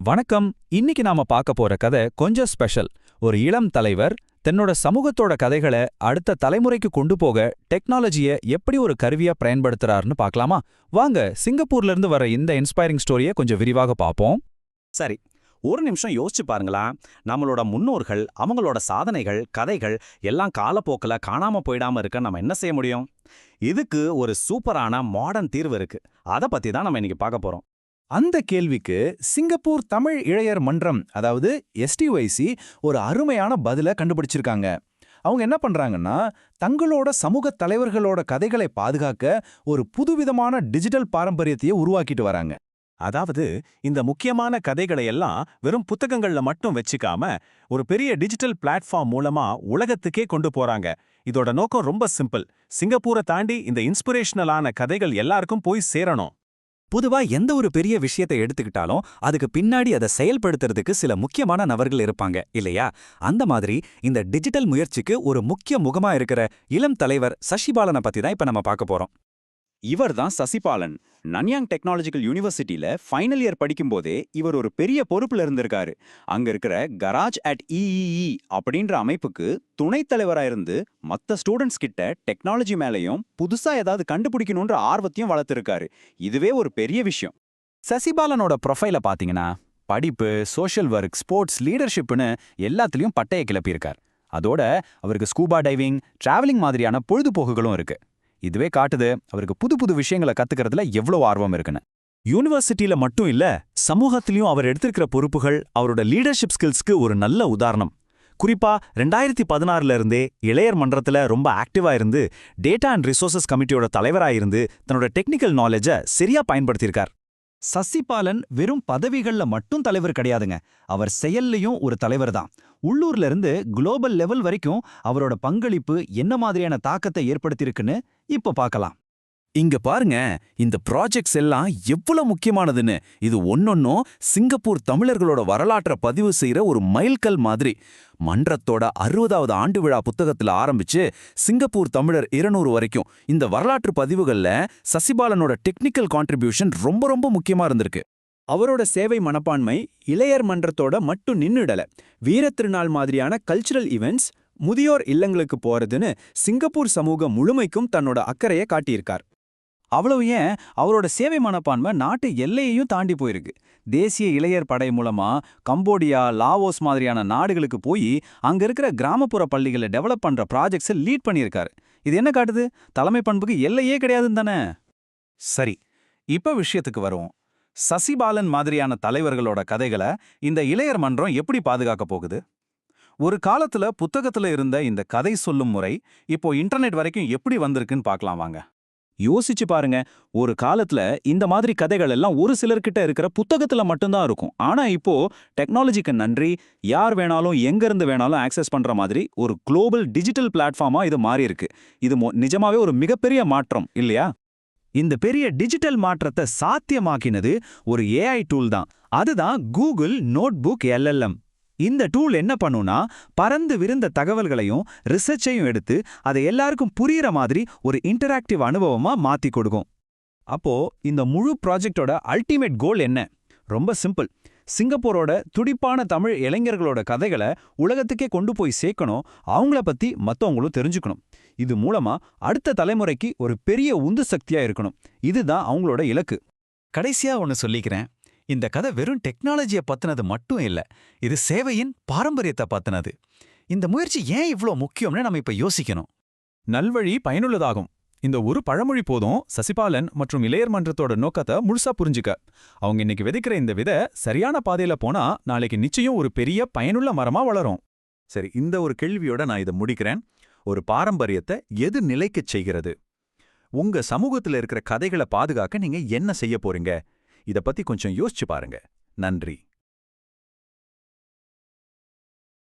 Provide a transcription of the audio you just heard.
வணக்கம். இன்னைக்கு நாம பார்க்க போற கதை கொஞ்சம் ஸ்பெஷல். ஒரு இளம் தலைவர் தன்னோட சமூகத்தோட கதைகளை அடுத்த தலைமுறைக்கு கொண்டு போக டெக்னாலஜியை எப்படி ஒரு கருவியா பயன்படுத்துறாருன்னு பார்க்கலாமா? வாங்க சிங்கப்பூர்ல இருந்து வர இந்த இன்ஸ்பைரிங் ஸ்டோரியை கொஞ்சம் விரிவாக பார்ப்போம். சரி ஒரு நிமிஷம் யோசிச்சு பாருங்களா. நம்மளோட முன்னோர்கள் அவங்களோட சாதனைகள் கதைகள் எல்லாம் காலப்போக்கில் காணாம போயிடாம இருக்க நம்ம என்ன செய்ய முடியும்? இதுக்கு ஒரு சூப்பரான மாடர்ன் தீர்வு இருக்கு. அதை பத்தி தான் நம்ம இன்னைக்கு பார்க்க போறோம். அந்த கேள்விக்கு சிங்கப்பூர் தமிழ் இளையர் மன்றம் அதாவது எஸ்டிஒய்சி ஒரு அருமையான பதில கண்டுபிடிச்சிருக்காங்க. அவங்க என்ன பண்றாங்கன்னா தங்களோட சமூக தலைவர்களோட கதைகளை பாதுகாக்க ஒரு புதுவிதமான டிஜிட்டல் பாரம்பரியத்தையே உருவாக்கிட்டு வராங்க. அதாவது இந்த முக்கியமான கதைகளை எல்லாம் வெறும் புத்தகங்கள்ல மட்டும் வச்சுக்காம ஒரு பெரிய டிஜிட்டல் பிளாட்ஃபார்ம் மூலமா உலகத்துக்கே கொண்டு போறாங்க. இதோட நோக்கம் ரொம்ப சிம்பிள். சிங்கப்பூரை தாண்டி இந்த இன்ஸ்பிரேஷனலான கதைகள் எல்லாருக்கும் போய் சேரணும். பொதுவா எந்த ஒரு பெரிய விஷயத்தை எடுத்துக்கிட்டாலும் அதுக்கு பின்னாடி அதை செயல்படுத்துறதுக்கு சில முக்கியமான நபர்கள் இருப்பாங்க இல்லையா? அந்த மாதிரி இந்த டிஜிட்டல் முயற்சிக்கு ஒரு முக்கிய முகமா இருக்கிற இளம் தலைவர் சசிபாலனை பத்தி தான் இப்ப நம்ம பார்க்க போறோம். இவர் தான் சசிபாலன். நன்யாங் டெக்னாலஜிக்கல் யூனிவர்சிட்டியில் ஃபைனல் இயர் படிக்கும்போதே இவர் ஒரு பெரிய பொறுப்புல இருந்திருக்காரு. அங்க இருக்கிற கராஜ் அட் இஇஇ அப்படின்ற அமைப்புக்கு துணைத் தலைவரா இருந்து மத்த ஸ்டூடெண்ட்ஸ் கிட்ட டெக்னாலஜி மேலயும் புதுசா ஏதாவது கண்டுபிடிக்கணுன்ற ஆர்வத்தையும் வளர்த்துருக்காரு. இதுவே ஒரு பெரிய விஷயம். சசிபாலனோட ப்ரொஃபைலை பாத்தீங்கன்னா படிப்பு சோஷியல் ஒர்க் ஸ்போர்ட்ஸ் லீடர்ஷிப்னு எல்லாத்துலயும் பட்டைய கிளப்பியிருக்கார். அதோட அவருக்கு ஸ்கூபா டைவிங் டிராவலிங் மாதிரியான பொழுதுபோக்குகளும் இருக்கு. இதுவே காட்டுது அவருக்கு புது புது விஷயங்களை கத்துக்கிறதுல எவ்வளவு ஆர்வம் இருக்குன்னு. யூனிவர்சிட்டியில மட்டும் இல்ல சமூகத்திலையும் அவர் எடுத்திருக்கிற பொறுப்புகள் அவரோட லீடர்ஷிப் ஸ்கில்ஸ்க்கு ஒரு நல்ல உதாரணம். குறிப்பா ரெண்டாயிரத்தி பதினாறுல இருந்தே இளையர் மன்றத்துல ரொம்ப ஆக்டிவா இருந்து டேட்டா அண்ட் ரிசோர்சஸ் கமிட்டியோட தலைவரா இருந்து தன்னோட டெக்னிக்கல் நாலேஜை சரியா பயன்படுத்தியிருக்கார். சசிபாலன் வெறும் பதவிகள்ல மட்டும் தலைவர் கிடையாதுங்க. அவர் செயல்லையும் ஒரு தலைவர் தான். உள்ளூர்ல இருந்து குளோபல் லெவல் வரைக்கும் அவரோட பங்களிப்பு என்ன மாதிரியான தாக்கத்தை ஏற்படுத்தியிருக்குன்னு இப்ப பார்க்கலாம். இங்க பாருங்க இந்த ப்ராஜெக்ட்ஸ் எல்லாம் எவ்வளவு முக்கியமானதுன்னு. இது ஒன்னொன்னும் சிங்கப்பூர் தமிழர்களோட வரலாற்றை பதிவு செய்யற ஒரு மைல்கல் மாதிரி. மன்றத்தோட அறுபதாவது ஆண்டு விழா புத்தகத்துல ஆரம்பிச்சு சிங்கப்பூர் தமிழர் இருநூறு வரைக்கும். இந்த வரலாற்று பதிவுகள்ல சசிபாலனோட டெக்னிக்கல் கான்ட்ரிபியூஷன் ரொம்ப ரொம்ப முக்கியமா இருந்திருக்கு. அவரோட சேவை மனப்பான்மை இளையர் மன்றத்தோட மட்டும் நின்னுடல. வீரத்திருநாள் மாதிரியான கல்ச்சுரல் ஈவெண்ட்ஸ் முதியோர் இல்லங்களுக்கு போறதுன்னு சிங்கப்பூர் சமூகம் முழுமைக்கும் தன்னோட அக்கறையை காட்டியிருக்கார். அவ்வளவு ஏன்? அவரோட சேவை மனப்பான்மை நாட்டு எல்லையையும் தாண்டி போயிருக்கு. தேசிய இளையர் படை மூலமா கம்போடியா லாவோஸ் மாதிரியான நாடுகளுக்கு போய் அங்க இருக்கிற கிராமப்புற பள்ளிகளை டெவலப் பண்ற ப்ராஜெக்ட்ஸை லீட் பண்ணியிருக்காரு. இது என்ன காட்டுது? தலைமை பண்புக்கு எல்லையே கிடையாதுன்னு தானே? சரி இப்ப விஷயத்துக்கு வருவோம். சசிபாலன் மாதிரியான தலைவர்களோட கதைகளை இந்த இளையர் மன்றம் எப்படி பாதுகாக்க போகுது? ஒரு காலத்துல புத்தகத்துல இருந்த இந்த கதை சொல்லும் முறை இப்போ இன்டர்நெட் வரைக்கும் எப்படி வந்திருக்குன்னு பார்க்கலாம் வாங்க. யோசிச்சு பாருங்க. ஒரு காலத்துல இந்த மாதிரி கதைகள் எல்லாம் ஒரு சிலர்கிட்ட இருக்கிற புத்தகத்துல மட்டும்தான் இருக்கும். ஆனா இப்போ டெக்னாலஜிக்கு நன்றி. யார் வேணாலும் எங்க இருந்து வேணாலும் ஆக்சஸ் பண்ற மாதிரி ஒரு குளோபல் டிஜிட்டல் பிளாட்ஃபார்மா இது மாறி இருக்கு இது நிஜமாவே ஒரு மிகப்பெரிய மாற்றம் இல்லையா? இந்த பெரிய டிஜிட்டல் மாற்றத்தை சாத்தியமாக்கினது ஒரு ஏஐ டூல் தான். அதுதான் கூகுள் நோட்புக் எல்எல்எம் இந்த டூல் என்ன பண்ணுனா பறந்து விருந்த தகவல்களையும் ரிசர்ச்சையும் எடுத்து அதை எல்லாருக்கும் புரியிற மாதிரி ஒரு இன்டராக்டிவ் அனுபவமா மாத்தி கொடுக்கும். அப்போ இந்த முழு ப்ராஜெக்டோட அல்டிமேட் கோல் என்ன? ரொம்ப சிம்பிள் சிங்கப்பூரோட துடிப்பான தமிழ் இளைஞர்களோட கதைகளை உலகத்துக்கே கொண்டு போய் சேர்க்கணும் அவங்கள பத்தி மத்தவங்களும் தெரிஞ்சுக்கணும். இது மூலமா அடுத்த தலைமுறைக்கு ஒரு பெரிய உந்து சக்தியா இருக்கணும். இதுதான் அவங்களோட இலக்கு. கடைசியா ஒன்னு சொல்லிக்கிறேன். இந்த கதை வெறும் டெக்னாலஜியை பத்தினது மட்டும் இல்ல இது சேவையின் பாரம்பரியத்தை பத்தினது. இந்த முயற்சி ஏன் இவ்ளோ முக்கியம்னு நம்ம இப்ப யோசிக்கணும். நல்வழி பயனுள்ளதாகும். இந்த ஒரு பழமொழி போதும் சசிபாலன் மற்றும் இளையர் மன்றத்தோட நோக்கத்தை முழுசா புரிஞ்சுக்க. அவங்க இன்னைக்கு விதைக்கிற இந்த விதை சரியான பாதையில போனா நாளைக்கு நிச்சயம் ஒரு பெரிய பயனுள்ள மரமா வளரும். சரி இந்த ஒரு கேள்வியோட நான் இதை முடிக்கிறேன். ஒரு பாரம்பரியத்தை எது நிலைக்கச் செய்கிறது? உங்க சமூகத்துல இருக்கிற கதைகளை பாதுகாக்க நீங்க என்ன செய்ய போறீங்க? இத பத்தி கொஞ்சம் யோசிச்சு பாருங்க. நன்றி.